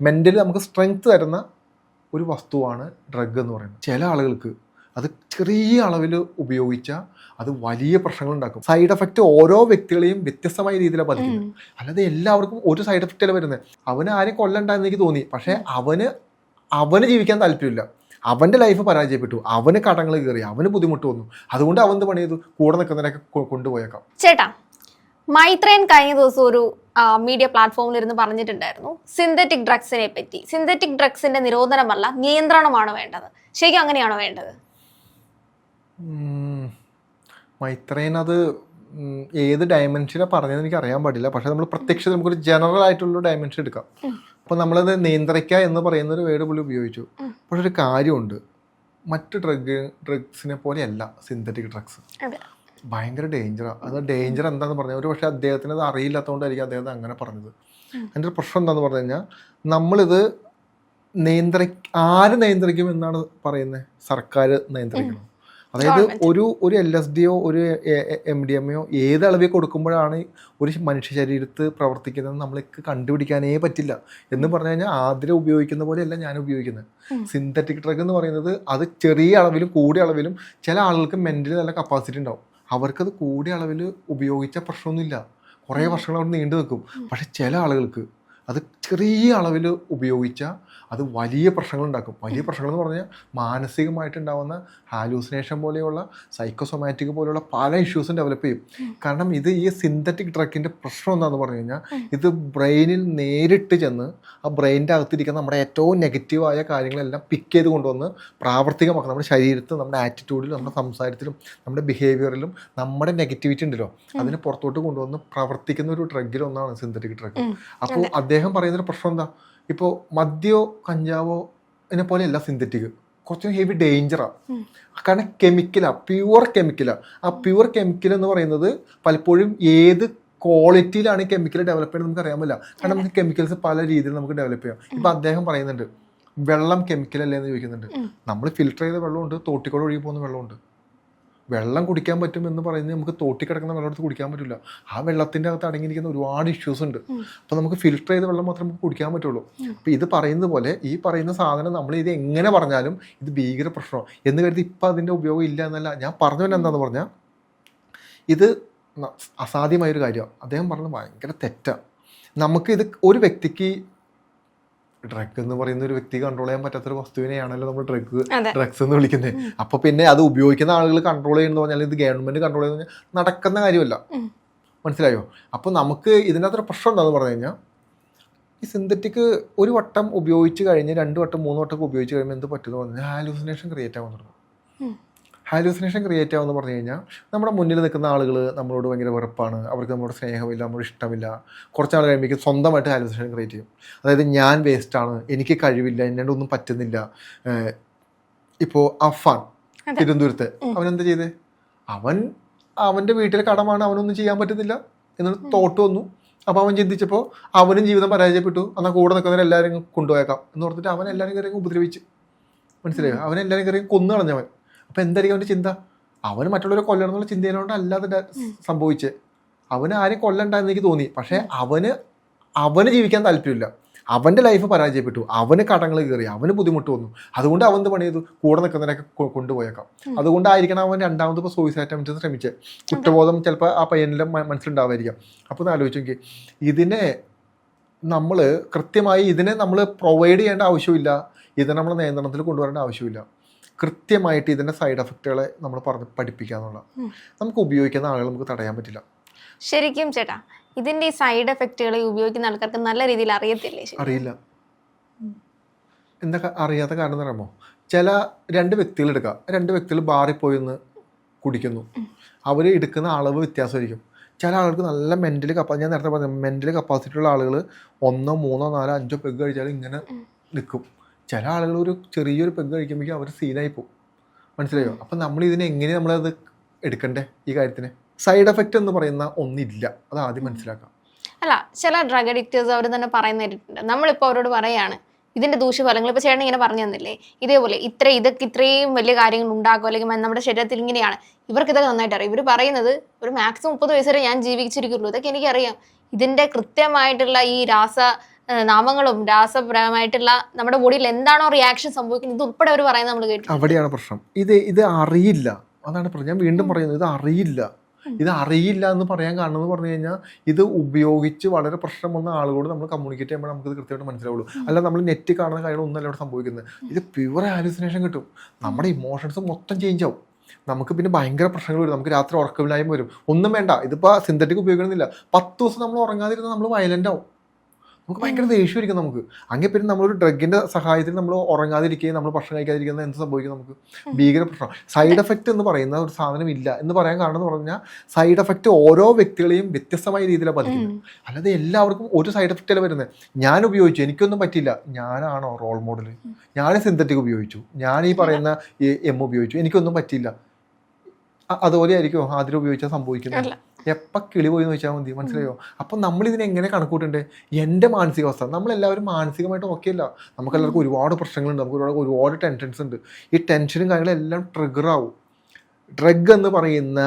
Mentally നമുക്ക് strength തരുന്ന ഒരു വസ്തുവാണ് ഡ്രഗ് എന്ന് പറയുന്നത്. ചില ആളുകൾക്ക് അത് ചെറിയ അളവിൽ ഉപയോഗിച്ചാൽ അത് വലിയ പ്രശ്നങ്ങൾ ഉണ്ടാക്കും. സൈഡ് എഫക്റ്റ് ഓരോ വ്യക്തികളെയും വ്യത്യസ്തമായ രീതിയിലാണ് ബാധിക്കുന്നത്. അല്ലാതെ എല്ലാവർക്കും ഒരു സൈഡ് എഫക്റ്റ് അല്ല വരുന്നത്. അവന് ആരെയും കൊല്ലണ്ടെന്ന് എനിക്ക് തോന്നി. പക്ഷേ അവന് അവന് ജീവിക്കാൻ താല്പര്യമില്ല. അവന്റെ ലൈഫ് പരാജയപ്പെട്ടു. അവന് കടങ്ങൾ കയറി. അവന് ബുദ്ധിമുട്ട് വന്നു. അതുകൊണ്ട് അവൻ എന്ത് പണി ചെയ്തു കൂടെ നിൽക്കുന്നതിനൊക്കെ കൊണ്ടുപോയേക്കാം. ചേട്ടാ മൈത്രേൻ കഴിഞ്ഞ ദിവസം ഒരു മീഡിയ പ്ലാറ്റ്ഫോമിൽ ഇരുന്ന് പറഞ്ഞിട്ടുണ്ടായിരുന്നു സിന്തറ്റിക് ഡ്രഗ്സിനെ പറ്റി. സിന്തറ്റിക് ഡ്രഗ്സിന്റെ നിരോധനമല്ല നിയന്ത്രണമാണ് വേണ്ടത്. ശരിക്കും അങ്ങനെയാണോ വേണ്ടത്. മൈത്രേൻ അത് ഏത് ഡയമെൻഷനാണ് പറഞ്ഞതെന്ന് എനിക്ക് അറിയാൻ പാടില്ല. പക്ഷെ നമ്മൾ പ്രത്യക്ഷത്തിൽ നമുക്കൊരു ജനറൽ ആയിട്ടുള്ള ഡയമെൻഷൻ എടുക്കാം. അപ്പോൾ നമ്മളത് നിയന്ത്രിക്കുക എന്ന് പറയുന്ന ഒരു വേർഡ് പുള്ളി ഉപയോഗിച്ചു. പക്ഷെ ഒരു കാര്യമുണ്ട്. മറ്റ് ഡ്രഗ് ഡ്രഗ്സിനെ പോലെയല്ല സിന്തറ്റിക് ഡ്രഗ്സ് ഭയങ്കര ഡേഞ്ചറാണ് അത് ഡേഞ്ചർ എന്താന്ന് പറഞ്ഞാൽ ഒരു പക്ഷേ അദ്ദേഹത്തിന് അത് അറിയില്ലാത്തതുകൊണ്ടായിരിക്കും അദ്ദേഹം അങ്ങനെ പറഞ്ഞത്. അതിന്റെ ഒരു പ്രശ്നം എന്താണെന്ന് പറഞ്ഞു കഴിഞ്ഞാൽ നമ്മളിത് നിയന്ത്രി ആര് നിയന്ത്രിക്കും എന്നാണ് പറയുന്നത് സർക്കാർ നിയന്ത്രിക്കണം. അതായത് ഒരു ഒരു എൽ എസ് ഡിയോ ഒരു എം ഡി എമ്മയോ ഏത് അളവിൽ കൊടുക്കുമ്പോഴാണ് ഒരു മനുഷ്യ ശരീരത്ത് പ്രവർത്തിക്കുന്നത് നമ്മൾക്ക് കണ്ടുപിടിക്കാനേ പറ്റില്ല. എന്ന് പറഞ്ഞു കഴിഞ്ഞാൽ ആദ്യം ഉപയോഗിക്കുന്ന പോലെയല്ല ഞാൻ ഉപയോഗിക്കുന്നത് സിന്തറ്റിക് ഡ്രഗ് എന്ന് പറയുന്നത് അത് ചെറിയ അളവിലും കൂടിയ അളവിലും ചില ആളുകൾക്ക് മെന്റലി നല്ല കപ്പാസിറ്റി ഉണ്ടാവും. അവർക്കത് കൂടിയ അളവിൽ ഉപയോഗിച്ച പ്രശ്നമൊന്നുമില്ല. കുറേ വർഷങ്ങൾ അവിടെ നീണ്ടു നിൽക്കും പക്ഷെ ചില ആളുകൾക്ക് അത് ചെറിയ അളവിൽ ഉപയോഗിച്ചാൽ അത് വലിയ പ്രശ്നങ്ങൾ ഉണ്ടാക്കും വലിയ പ്രശ്നങ്ങൾ എന്ന് പറഞ്ഞാൽ മാനസികമായിട്ടുണ്ടാവുന്ന ഹാലൂസിനേഷൻ പോലെയുള്ള സൈക്കോസൊമാറ്റിക് പോലെയുള്ള പല ഇഷ്യൂസും ഡെവലപ്പ് ചെയ്യും. കാരണം ഇത് ഈ സിന്തറ്റിക് ഡ്രഗിന്റെ പ്രശ്നം എന്താണെന്ന് പറഞ്ഞു കഴിഞ്ഞാൽ ഇത് ബ്രെയിനിൽ നേരിട്ട് ചെന്ന് ആ ബ്രെയിനിന്റെ അകത്തിരിക്കുന്ന നമ്മുടെ ഏറ്റവും നെഗറ്റീവായ കാര്യങ്ങളെല്ലാം പിക്ക് ചെയ്ത് കൊണ്ടുവന്ന് പ്രാവർത്തികമാക്കും. നമ്മുടെ ശരീരത്തിൽ നമ്മുടെ ആറ്റിറ്റ്യൂഡിലും നമ്മുടെ സംസാരത്തിലും നമ്മുടെ ബിഹേവിയറിലും നമ്മുടെ നെഗറ്റിവിറ്റി ഉണ്ടല്ലോ. അതിനെ പുറത്തോട്ട് കൊണ്ടുവന്ന് പ്രവർത്തിക്കുന്ന ഒരു ഡ്രഗിലൊന്നാണ് സിന്തറ്റിക് ഡ്രഗ് അപ്പോൾ അദ്ദേഹം പറയുന്നൊരു പ്രശ്നം എന്താ? ഇപ്പോൾ മദ്യോ കഞ്ചാവോ ഇതിനെ പോലെയല്ല സിന്തറ്റിക് കുറച്ചും ഹെവി ഡേഞ്ചറാണ് കാരണം കെമിക്കലാണ് പ്യുവർ കെമിക്കലാണ് ആ. പ്യുവർ കെമിക്കൽ എന്ന് പറയുന്നത് പലപ്പോഴും ഏത് ക്വാളിറ്റിയിലാണ് ഈ കെമിക്കൽ ഡെവലപ്പ് ചെയ്യുന്നത് നമുക്ക് അറിയാൻ പറ്റില്ല. കാരണം നമുക്ക് കെമിക്കൽസ് പല രീതിയിൽ നമുക്ക് ഡെവലപ്പ് ചെയ്യാം. ഇപ്പം അദ്ദേഹം പറയുന്നുണ്ട് വെള്ളം കെമിക്കൽ അല്ലേ? എന്ന് ചോദിക്കുന്നുണ്ട്. നമ്മൾ ഫിൽട്ടർ ചെയ്ത വെള്ളമുണ്ട് തോട്ടിക്കൂടെ ഒഴുകി പോകുന്ന വെള്ളമുണ്ട്. വെള്ളം കുടിക്കാൻ പറ്റും എന്ന് പറയുന്നത് നമുക്ക് തോട്ടി കിടക്കുന്ന വെള്ളം എടുത്ത് കുടിക്കാൻ പറ്റില്ല. ആ വെള്ളത്തിന്റെ അകത്ത് അടങ്ങിയിരിക്കുന്ന ഒരുപാട് ഇഷ്യൂസ് ഉണ്ട്. അപ്പോൾ നമുക്ക് ഫിൽട്ടർ ചെയ്ത വെള്ളം മാത്രമേ നമുക്ക് കുടിക്കാൻ പറ്റുള്ളൂ. അപ്പോൾ ഇത് പറയുന്നത് പോലെ ഈ പറയുന്ന സാധനം നമ്മൾ ഇത് എങ്ങനെ പറഞ്ഞാലും ഇത് ഭീകര പ്രശ്നമാണ്. എന്ന് കരുതി ഇപ്പം അതിന്റെ ഉപയോഗം ഇല്ല എന്നല്ല. ഞാൻ പറഞ്ഞവൻ എന്താണെന്ന് പറഞ്ഞാൽ ഇത് അസാധ്യമായൊരു കാര്യമാണ്. അദ്ദേഹം പറഞ്ഞത് ഭയങ്കര തെറ്റാണ് നമുക്ക് ഇത് ഒരു വ്യക്തിക്ക് ഡ്രഗ് എന്ന് പറയുന്ന ഒരു വ്യക്തി കൺട്രോൾ ചെയ്യാൻ പറ്റാത്ത ഒരു വസ്തുവിനെയാണല്ലോ നമ്മൾ ഡ്രഗ് ഡ്രഗ്സ് എന്ന് വിളിക്കുന്നത് അപ്പൊ പിന്നെ അത് ഉപയോഗിക്കുന്ന ആളുകൾ കൺട്രോൾ ചെയ്യുന്നത് പറഞ്ഞാൽ ഇത് ഗവൺമെന്റ് കൺട്രോൾ ചെയ്യുന്ന നടക്കുന്ന കാര്യമല്ല. മനസ്സിലായോ? അപ്പോൾ നമുക്ക് ഇതിനകത്തൊരു പ്രശ്നം എന്താണെന്ന് പറഞ്ഞു കഴിഞ്ഞാൽ ഈ സിന്തറ്റിക് ഒരു വട്ടം ഉപയോഗിച്ച് കഴിഞ്ഞ് രണ്ട് വട്ടം മൂന്ന് വട്ടം ഉപയോഗിച്ച് കഴിയുമ്പോൾ എന്ത് പറ്റുമെന്ന് പറഞ്ഞാൽ ഹാലൂസിനേഷൻ ക്രിയേറ്റ് ആവാൻ തുടങ്ങും. ഹാലൂസിനേഷൻ ക്രിയേറ്റ് ആവുമെന്ന് പറഞ്ഞു കഴിഞ്ഞാൽ നമ്മുടെ മുന്നിൽ നിൽക്കുന്ന ആളുകൾ നമ്മളോട് ഭയങ്കര വെറുപ്പാണ്. അവർക്ക് നമ്മളോട് സ്നേഹമില്ല നമ്മളോട് ഇഷ്ടമില്ല. കുറച്ച് ആൾ കഴിയുമ്പോൾ സ്വന്തമായിട്ട് ഹാലൂസിനേഷൻ ക്രിയേറ്റ് ചെയ്യും. അതായത് ഞാൻ വേസ്റ്റാണ് എനിക്ക് കഴിവില്ല എന്നോട് ഒന്നും പറ്റുന്നില്ല. ഇപ്പോൾ അഫാൻ. തിരുവനന്തപുരത്ത്. അവൻ എന്താ ചെയ്തേ? അവൻ അവന്റെ വീട്ടിലെ കടമാണ് അവനൊന്നും ചെയ്യാൻ പറ്റുന്നില്ല എന്നൊരു തോട്ട് വന്നു. അപ്പോൾ അവൻ ചിന്തിച്ചപ്പോൾ അവനും ജീവിതം പരാജയപ്പെട്ടു. എന്നാൽ കൂടെ നിൽക്കുന്നവരെ എല്ലാവരും കൊണ്ടുപോയേക്കാം എന്ന് ഓർത്തിട്ട് അവൻ എല്ലാവരും കയറി ഉപദ്രവിച്ച്. മനസ്സിലായോ? അവൻ എല്ലാവരും കയറി കൊന്നു കളഞ്ഞവൻ അപ്പോൾ എന്തായിരിക്കും അവന്റെ ചിന്ത? അവന് മറ്റുള്ളവരെ കൊല്ലണം എന്നുള്ള ചിന്തയിലോണ്ട് അല്ലാതെ സംഭവിച്ച്. അവന് ആരെയും കൊല്ലണ്ടെന്ന് എനിക്ക് തോന്നി. പക്ഷേ അവന് അവന് ജീവിക്കാൻ താല്പര്യമില്ല. അവന്റെ ലൈഫ് പരാജയപ്പെട്ടു. അവന് കടങ്ങൾ കയറി. അവന് ബുദ്ധിമുട്ട് വന്നു. അതുകൊണ്ട് അവൻ എന്ത് പണി ചെയ്തു കൂടെ നിൽക്കുന്നവരൊക്കെ കൊണ്ടുപോയേക്കാം. അതുകൊണ്ടായിരിക്കണം അവൻ രണ്ടാമത് ഇപ്പോൾ സൂയിസൈഡ് അറ്റംപ്റ്റ് ശ്രമിച്ചത് കുറ്റബോധം ചിലപ്പോൾ ആ പയ്യനിലെ മനസ്സിലുണ്ടാവായിരിക്കാം അപ്പോൾ ഒന്ന് ആലോചിച്ചെങ്കിൽ ഇതിനെ നമ്മൾ കൃത്യമായി ഇതിനെ നമ്മൾ പ്രൊവൈഡ് ചെയ്യേണ്ട ആവശ്യമില്ല. ഇതിനെ നമ്മൾ നിയന്ത്രണത്തിൽ കൊണ്ടുവരേണ്ട ആവശ്യമില്ല. കൃത്യമായിട്ട് ഇതിന്റെ സൈഡ് എഫക്റ്റുകളെ നമ്മൾ പറഞ്ഞ് പഠിപ്പിക്കുക എന്നുള്ള നമുക്ക് ഉപയോഗിക്കുന്ന ആളുകൾ നമുക്ക് തടയാൻ പറ്റില്ല. ശരിക്കും ചേട്ടാ ഇതിന്റെ ഈ സൈഡ് എഫക്റ്റുകളെ ഉപയോഗിക്കുന്ന ആൾക്കാർക്ക് നല്ല രീതിയിൽ അറിയത്തില്ലേ അറിയില്ല. എന്താ അറിയാത്ത കാരണം എന്ന് പറയുമ്പോൾ ചില രണ്ട് വ്യക്തികൾ എടുക്കുക രണ്ട് വ്യക്തികൾ ബാറിൽ പോയി ഒന്ന് കുടിക്കുന്നു അവർ എടുക്കുന്ന അളവ് വ്യത്യാസമായിരിക്കും. ചില ആളുകൾക്ക് നല്ല മെന്റലി കപ്പാ ഞാൻ നേരത്തെ പറഞ്ഞു മെന്റലി കപ്പാസിറ്റി ഉള്ള ആളുകൾ ഒന്നോ മൂന്നോ നാലോ അഞ്ചോ പെഗ് കഴിച്ചാൽ ഇങ്ങനെ നിൽക്കും. ചില ആളുകൾ ഒരു ചെറിയൊരു പെഗ് കഴിക്കുമ്പോഴേക്കും അവർ സീനായി പോകും. മനസ്സിലായോ? അപ്പം നമ്മൾ ഇതിനെ എങ്ങനെ നമ്മളത് എടുക്കണ്ടേ ഈ കാര്യത്തിന്? സൈഡ് എഫക്റ്റ് എന്ന് പറയുന്ന ഒന്നില്ല. അത് ആദ്യം മനസ്സിലാക്കാം. അല്ല ചില ഡ്രഗ് അഡിക്റ്റേഴ്സ് അവർ തന്നെ പറയുന്ന കേട്ടിട്ടുണ്ട്. നമ്മളിപ്പോൾ അവരോട് പറയാണ് ഇതിന്റെ ദൂഷ്യഫലങ്ങൾ. ഇപ്പൊ ചേട്ടൻ ഇങ്ങനെ പറഞ്ഞു തന്നില്ലേ? ഇതേപോലെ ഇത്ര ഇതൊക്കെ ഇത്രയും വലിയ കാര്യങ്ങൾ ഉണ്ടാക്കും അല്ലെങ്കിൽ നമ്മുടെ ശരീരത്തിൽ ഇങ്ങനെയാണ്. ഇവർക്ക് ഇതൊക്കെ നന്നായിട്ട് അറിയാം. ഇവർ പറയുന്നത് ഒരു മാക്സിമം മുപ്പത് വയസ്സ് വരെ ഞാൻ ജീവിച്ചിരിക്കുള്ളൂ. ഇതൊക്കെ എനിക്കറിയാം. ഇതിന്റെ കൃത്യമായിട്ടുള്ള ഈ രാസ നാമങ്ങളും രാസപരമായിട്ടുള്ള നമ്മുടെ ബോഡിയിൽ എന്താണോ റിയാക്ഷൻ സംഭവിക്കുന്നത് ഇത് ഉൾപ്പെടെ അവർ പറയുന്നത് നമ്മൾ കേട്ടു അവിടെയാണ് പ്രശ്നം. ഇത് ഇത് അറിയില്ല. അതാണ് പ്രശ്നം. ഞാൻ വീണ്ടും പറയുന്നത് ഇത് അറിയില്ല. ഇത് അറിയില്ല എന്ന് പറയാൻ കാരണം എന്ന് പറഞ്ഞു കഴിഞ്ഞാൽ ഇത് ഉപയോഗിച്ച് വളരെ പ്രശ്നം വന്ന ആളുകളോട് നമ്മൾ കമ്മ്യൂണിക്കേറ്റ് ചെയ്യുമ്പോൾ നമുക്ക് ഇത് കൃത്യമായിട്ട് മനസ്സിലാവുള്ളൂ. അല്ല നമ്മൾ നെറ്റ് കാണുന്ന കാര്യങ്ങളൊന്നും ഇവിടെ സംഭവിക്കുന്നത്. ഇത് പ്യുവർ ഹാലുസിനേഷൻ കിട്ടും. നമ്മുടെ ഇമോഷൻസ് മൊത്തം ചേഞ്ച് ആവും. നമുക്ക് പിന്നെ ഭയങ്കര പ്രശ്നങ്ങൾ വരും. നമുക്ക് രാത്രി ഉറക്കമില്ലായ്മ വരും. ഒന്നും വേണ്ട. ഇതിപ്പോൾ സിന്തറ്റിക് ഉപയോഗിക്കണമെന്നില്ല. പത്ത് ദിവസം നമ്മൾ ഉറങ്ങാതിരുന്നാൽ നമ്മൾ വയലന്റ് ആവും. നമുക്ക് ഭയങ്കര ദേഷ്യമായിരിക്കും നമുക്ക്. അങ്ങനെ പിന്നെ നമ്മളൊരു ഡ്രഗിന്റെ സഹായത്തിൽ നമ്മൾ ഉറങ്ങാതിരിക്കുകയും നമ്മൾ ഭക്ഷണം കഴിക്കാതിരിക്കുന്നത് എന്ത് സംഭവിക്കും നമുക്ക്? ഭീകര പ്രശ്നം. സൈഡ് എഫക്റ്റ് എന്ന് പറയുന്ന ഒരു സാധനം ഇല്ല എന്ന് പറയാൻ കാരണം എന്ന് പറഞ്ഞാൽ സൈഡ് എഫക്റ്റ് ഓരോ വ്യക്തികളെയും വ്യത്യസ്തമായ രീതിയിലാണ് ബാധിക്കുന്നത്. അല്ലാതെ എല്ലാവർക്കും ഒരു സൈഡ് എഫക്റ്റ് അല്ല വരുന്നത്? ഞാൻ ഉപയോഗിച്ചു എനിക്കൊന്നും പറ്റില്ല ഞാനാണോ റോൾ മോഡൽ ഞാൻ സിന്തറ്റിക് ഉപയോഗിച്ചു. ഞാൻ ഈ പറയുന്ന എം ഉപയോഗിച്ചു. എനിക്കൊന്നും പറ്റില്ല അതുപോലെ ആയിരിക്കും ആദ്യം ഉപയോഗിച്ചാൽ സംഭവിക്കുന്നത്? അല്ല. എപ്പ കിളി പോയി എന്ന് വെച്ചാൽ മതി മനസ്സിലായോ? അപ്പൊ നമ്മൾ ഇതിനെ എങ്ങനെ കണക്കൂട്ടണ്ടേ? എന്റെ മാനസികാവസ്ഥ. നമ്മളെല്ലാവരും മാനസികമായിട്ട് ഓക്കെ അല്ല നമുക്കെല്ലാവർക്കും ഒരുപാട് പ്രശ്നങ്ങളുണ്ട്. നമുക്ക് ഒരുപാട് ഒരുപാട് ടെൻഷൻസ് ഉണ്ട്. ഈ ടെൻഷനും കാര്യങ്ങളെല്ലാം ട്രിഗർ ആവും. ഡ്രഗ് എന്ന് പറയുന്ന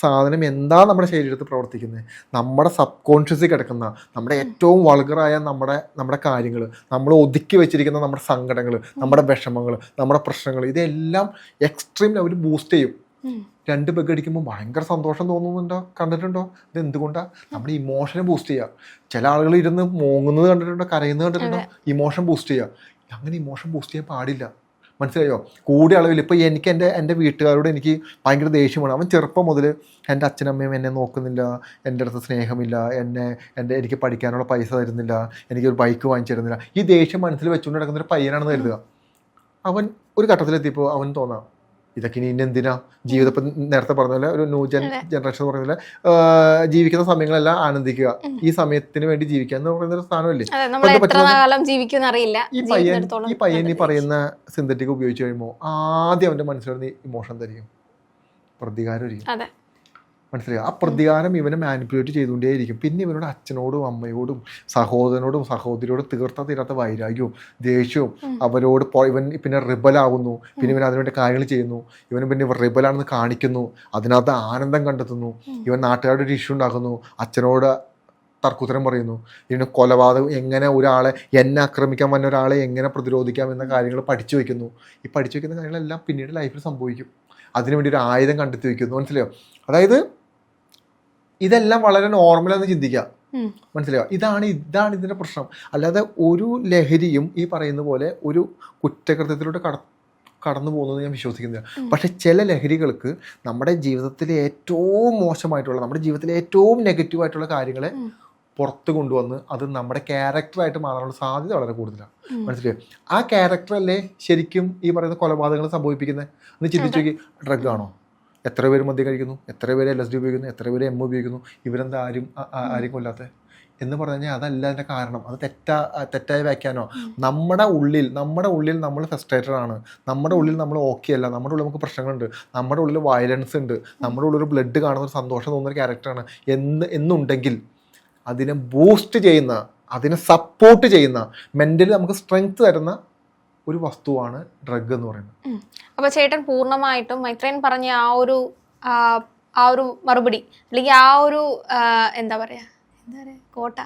സാധനം എന്താ നമ്മുടെ ശരീരത്തിൽ പ്രവർത്തിക്കുന്നത് നമ്മുടെ സബ് കോൺഷ്യസിൽ കിടക്കുന്ന നമ്മുടെ ഏറ്റവും വളകറായ നമ്മുടെ നമ്മുടെ കാര്യങ്ങൾ നമ്മൾ ഒതുക്കി വെച്ചിരിക്കുന്ന നമ്മുടെ സങ്കടങ്ങൾ നമ്മുടെ വിഷമങ്ങൾ നമ്മുടെ പ്രശ്നങ്ങൾ ഇതെല്ലാം എക്സ്ട്രീം ലെവൽ ബൂസ്റ്റ് ചെയ്യും. രണ്ട് ബഗ് അടിക്കുമ്പോൾ ഭയങ്കര സന്തോഷം തോന്നുന്നുണ്ടോ? കണ്ടിട്ടുണ്ടോ? ഇത് എന്തുകൊണ്ടാണ് നമ്മുടെ ഇമോഷനെ ബൂസ്റ്റ് ചെയ്യുക ചില ആളുകൾ ഇരുന്ന് മോങ്ങുന്നത് കണ്ടിട്ടുണ്ടോ? കരയുന്നത് കണ്ടിട്ടുണ്ടോ? ഇമോഷൻ ബൂസ്റ്റ് ചെയ്യുക അങ്ങനെ ഇമോഷൻ ബൂസ്റ്റ് ചെയ്യാൻ പാടില്ല. മനസ്സിലായോ? കൂടിയ അളവിൽ ഇപ്പോൾ എനിക്ക് എന്റെ എന്റെ വീട്ടുകാരോട് എനിക്ക് ഭയങ്കര ദേഷ്യമാണ്. അവൻ ചെറുപ്പം മുതൽ എന്റെ അച്ഛനമ്മയും എന്നെ നോക്കുന്നില്ല. എന്റെ അടുത്ത് സ്നേഹമില്ല. എന്നെ എന്റെ എനിക്ക് പഠിക്കാനുള്ള പൈസ തരുന്നില്ല. എനിക്കൊരു ബൈക്ക് വാങ്ങിച്ചു തരുന്നില്ല. ഈ ദേഷ്യം മനസ്സിൽ വെച്ചുകൊണ്ട് നടക്കുന്ന ഒരു പയ്യനാണെന്ന് കരുതുക. അവൻ ഒരു ഘട്ടത്തിലെത്തിയപ്പോൾ അവൻ തോന്നാം ഇതൊക്കെ ഇനി എന്തിനാ? ജീവിതം ഇപ്പം നേരത്തെ പറഞ്ഞ പോലെ ഒരു ന്യൂ ജൻ ജനറേഷൻ പറഞ്ഞ പോലെ ജീവിക്കുന്ന സമയങ്ങളെല്ലാം ആനന്ദിക്കുക. ഈ സമയത്തിന് വേണ്ടി ജീവിക്കുക എന്ന് പറയുന്ന ഒരു സ്ഥാനമല്ലേ അറിയില്ല. ഈ പയ്യൻ ഈ പയ്യൻ ഈ പറയുന്ന സിന്തറ്റിക് ഉപയോഗിച്ച് കഴിയുമ്പോൾ ആദ്യം അവന്റെ മനസ്സിൽ ഇമോഷൻ തരികയും പ്രതികാരം മനസ്സിലായോ? ആ പ്രതികാരം ഇവനെ മാനിപ്പുലേറ്റ് ചെയ്തുകൊണ്ടേയിരിക്കും. പിന്നെ ഇവനോട് അച്ഛനോടും അമ്മയോടും സഹോദരനോടും സഹോദരിയോടും തീർത്ത തീരാത്ത വൈരാഗ്യവും ദേഷ്യവും അവരോട് ഇവൻ പിന്നെ റിബലാവുന്നു പിന്നെ ഇവൻ അതിനുവേണ്ടി കാര്യങ്ങൾ ചെയ്യുന്നു. ഇവൻ പിന്നെ റിബലാണെന്ന് കാണിക്കുന്നു. അതിനകത്ത് ആനന്ദം കണ്ടെത്തുന്നു. ഇവൻ നാട്ടുകാരുടെ ഒരു ഇഷ്യൂ ഉണ്ടാക്കുന്നു. അച്ഛനോട് തർക്കുത്തരം പറയുന്നു. ഇതിന് കൊലപാതകം എങ്ങനെ ഒരാളെ എന്നെ ആക്രമിക്കാൻ വന്ന ഒരാളെ എങ്ങനെ പ്രതിരോധിക്കാം എന്ന കാര്യങ്ങൾ പഠിച്ചു വയ്ക്കുന്നു ഈ പഠിച്ചു വയ്ക്കുന്ന കാര്യങ്ങളെല്ലാം പിന്നീട് ലൈഫിൽ സംഭവിക്കും. അതിനുവേണ്ടി ഒരു ആയുധം കണ്ടെത്തി വയ്ക്കുന്നു മനസ്സിലായോ? അതായത് ഇതെല്ലാം വളരെ നോർമലാന്ന് ചിന്തിക്കുക. മനസ്സിലായോ? ഇതാണ് ഇതാണ് ഇതിന്റെ പ്രശ്നം. അല്ലാതെ ഒരു ലഹരിയും ഈ പറയുന്ന പോലെ ഒരു കുറ്റകൃത്യത്തിലൂടെ കട കടന്നു പോകുന്നത് ഞാൻ വിശ്വസിക്കുന്നില്ല. പക്ഷെ ചില ലഹരികൾക്ക് നമ്മുടെ ജീവിതത്തിലെ ഏറ്റവും മോശമായിട്ടുള്ള നമ്മുടെ ജീവിതത്തിലെ ഏറ്റവും നെഗറ്റീവായിട്ടുള്ള കാര്യങ്ങളെ. പുറത്ത് കൊണ്ടുവന്ന് അത് നമ്മുടെ ക്യാരക്ടറായിട്ട് മാറാനുള്ള സാധ്യത വളരെ കൂടുതലാണ്. മനസ്സിലായി? ആ ക്യാരക്ടറല്ലേ ശരിക്കും ഈ പറയുന്ന കൊലപാതകങ്ങൾ സംഭവിപ്പിക്കുന്നത് എന്ന് ചിന്തിച്ചു ഡ്രഗ് ആണോ? എത്ര പേര് മദ്യം കഴിക്കുന്നു? എത്ര പേര് എൽ എസ് ഡി ഉപയോഗിക്കുന്നു? എത്ര പേര് എം ഉപയോഗിക്കുന്നു? ഇവരെന്താ ആരും ആരും കൊല്ലാത്ത? എന്ന് പറഞ്ഞു കഴിഞ്ഞാൽ അതല്ല അതിന്റെ കാരണം. അത് തെറ്റാ തെറ്റായ വ്യാഖ്യാനോ നമ്മുടെ ഉള്ളിൽ നമ്മുടെ ഉള്ളിൽ നമ്മൾ ഫ്രസ്ട്രേറ്റഡ് ആണ്. നമ്മുടെ ഉള്ളിൽ നമ്മൾ ഓക്കെ അല്ല. നമ്മുടെ ഉള്ളിൽ നമുക്ക് പ്രശ്നങ്ങളുണ്ട്. നമ്മുടെ ഉള്ളിൽ വയലൻസ് ഉണ്ട്. നമ്മുടെ ഉള്ളിൽ ഒരു ബ്ലഡ് കാണുന്ന ഒരു സന്തോഷം തോന്നുന്ന ഒരു ക്യാരക്ടറാണ് എന്ന് എന്നുണ്ടെങ്കിൽ അതിനെ ബൂസ്റ്റ് ചെയ്യുന്ന അതിനെ സപ്പോർട്ട് ചെയ്യുന്ന മെന്റലി നമുക്ക് സ്ട്രെങ്ത് തരുന്ന ഒരു വസ്തുവാണ് ഡ്രഗ് എന്ന് പറയുന്നത്. അപ്പോൾ അപ്പൊ ചേട്ടൻ പൂർണമായിട്ടും മൈത്രേൻ പറഞ്ഞ ആ ഒരു ആ, ഒരു മറുപടി അല്ലെങ്കിൽ ആ ഒരു എന്താ പറയാ എന്താ കോട്ട.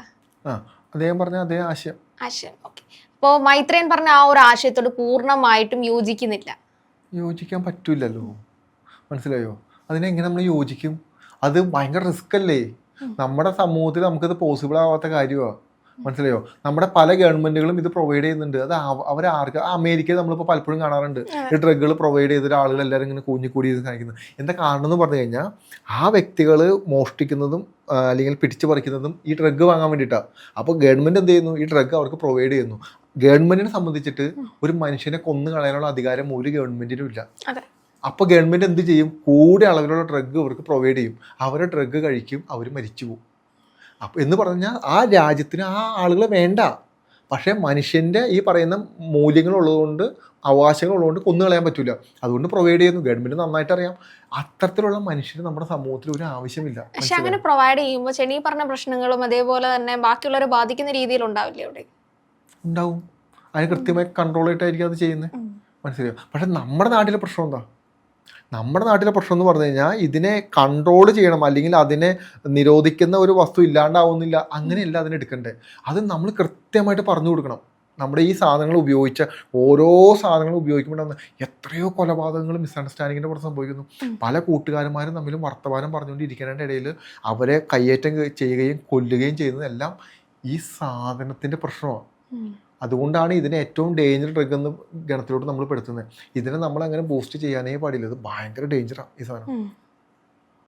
ആ അദ്ദേഹം പറഞ്ഞ അതേ ആശയം. ആശയം ഓക്കെ. അപ്പോൾ മൈത്രേൻ പറഞ്ഞ ആ ഒരു ആശയത്തോട് പൂർണമായിട്ടും യോജിക്കുന്നില്ല. യോജിക്കാൻ പറ്റൂലല്ലോ. മനസ്സിലായോ? അതിനെങ്ങനെ നമ്മൾ യോജിക്കും? അത് ഭയങ്കര റിസ്ക് അല്ലേ? നമ്മുടെ സമൂഹത്തിൽ നമുക്കത് പോസിബിൾ ആവാത്ത കാര്യമാണ് മനസ്സിലായോ? നമ്മുടെ പല ഗവൺമെന്റുകളും ഇത് പ്രൊവൈഡ് ചെയ്യുന്നുണ്ട്. അത് അവർ ആർക്ക് അമേരിക്കയിൽ നമ്മളിപ്പോൾ പലപ്പോഴും കാണാറുണ്ട്. ഈ ഡ്രഗുകൾ പ്രൊവൈഡ് ചെയ്തിട്ട് ആളുകൾ എല്ലാവരും ഇങ്ങനെ കൂഞ്ഞിക്കൂടി ഇത് കാണിക്കുന്നു. എന്താ കാരണം എന്ന് പറഞ്ഞു കഴിഞ്ഞാൽ ആ വ്യക്തികൾ മോഷ്ടിക്കുന്നതും അല്ലെങ്കിൽ പിടിച്ചു പറിക്കുന്നതും ഈ ഡ്രഗ് വാങ്ങാൻ വേണ്ടിയിട്ടാണ് അപ്പോൾ ഗവൺമെന്റ് എന്ത് ചെയ്യുന്നു? ഈ ഡ്രഗ് അവർക്ക് പ്രൊവൈഡ് ചെയ്യുന്നു. ഗവൺമെന്റിനെ സംബന്ധിച്ചിട്ട് ഒരു മനുഷ്യനെ കൊന്നു കളയാനുള്ള അധികാരം ഒരു ഗവൺമെന്റിനും ഇല്ല. അപ്പോൾ ഗവൺമെന്റ് എന്ത് ചെയ്യും? കൂടെ അളവിലുള്ള ഡ്രഗ് അവർക്ക് പ്രൊവൈഡ് ചെയ്യും. അവരുടെ ഡ്രഗ് കഴിക്കും അവർ മരിച്ചു പോകും. അപ്പോൾ എന്ന് പറഞ്ഞാൽ ആ രാജ്യത്തിന് ആ ആളുകളെ വേണ്ട. പക്ഷേ മനുഷ്യന്റെ ഈ പറയുന്ന മൂല്യങ്ങളുള്ളതുകൊണ്ട് അവകാശങ്ങളുള്ളതുകൊണ്ട് കൊന്നു കളയാൻ പറ്റില്ല അതുകൊണ്ട് പ്രൊവൈഡ് ചെയ്യുന്നു. ഗവൺമെന്റ് നന്നായിട്ട് അറിയാം. അത്തരത്തിലുള്ള മനുഷ്യന് നമ്മുടെ സമൂഹത്തിൽ ഒരു ആവശ്യമില്ല. പക്ഷെ അങ്ങനെ പ്രൊവൈഡ് ചെയ്യുമ്പോൾ ചെണി പറഞ്ഞ പ്രശ്നങ്ങളും അതേപോലെ തന്നെ ബാക്കിയുള്ളവരെ ബാധിക്കുന്ന രീതിയിൽ ഉണ്ടാവില്ലേ അവിടെ? ഉണ്ടാവും. അതിന് കൃത്യമായി കൺട്രോൾ ആയിട്ടായിരിക്കും അത് ചെയ്യുന്നത്. മനസ്സിലായോ? പക്ഷെ നമ്മുടെ നാട്ടിലെ പ്രശ്നം എന്താ? നമ്മുടെ നാട്ടിലെ പ്രശ്നം എന്ന് പറഞ്ഞു കഴിഞ്ഞാൽ ഇതിനെ കൺട്രോൾ ചെയ്യണം അല്ലെങ്കിൽ അതിനെ നിരോധിക്കുന്ന ഒരു വസ്തു ഇല്ലാണ്ടാവുന്നില്ല അങ്ങനെയല്ല അതിനെ എടുക്കണ്ടേ. അത് നമ്മൾ കൃത്യമായിട്ട് പറഞ്ഞു കൊടുക്കണം. നമ്മുടെ ഈ സാധനങ്ങൾ ഉപയോഗിച്ച ഓരോ സാധനങ്ങളും ഉപയോഗിക്കുമ്പോൾ എത്രയോ കൊലപാതകങ്ങൾ മിസ്അണ്ടർസ്റ്റാൻഡിങ്ങിന്റെ പുറത്ത് സംഭവിക്കുന്നു. പല കൂട്ടുകാരന്മാരും തമ്മിലും വർത്തമാനം പറഞ്ഞുകൊണ്ടിരിക്കുന്നതിന്റെ ഇടയിൽ അവരെ കയ്യേറ്റം ചെയ്യുകയും കൊല്ലുകയും ചെയ്യുന്നതെല്ലാം ഈ സാധനത്തിന്റെ പ്രശ്നമാണ്. അതുകൊണ്ടാണ് ഇതിനെ ഏറ്റവും ഡേഞ്ചർ ഡ്രഗ് എന്ന് ഗണത്തിലോട്ട് നമ്മൾ പെടുത്തുന്നത്. ഇതിനെ നമ്മൾ അങ്ങനെ ബൂസ്റ്റ് ചെയ്യാനേ പാടില്ല. ഇത് ഭയങ്കര ഡേഞ്ചറാണ് ഈ സാധനം.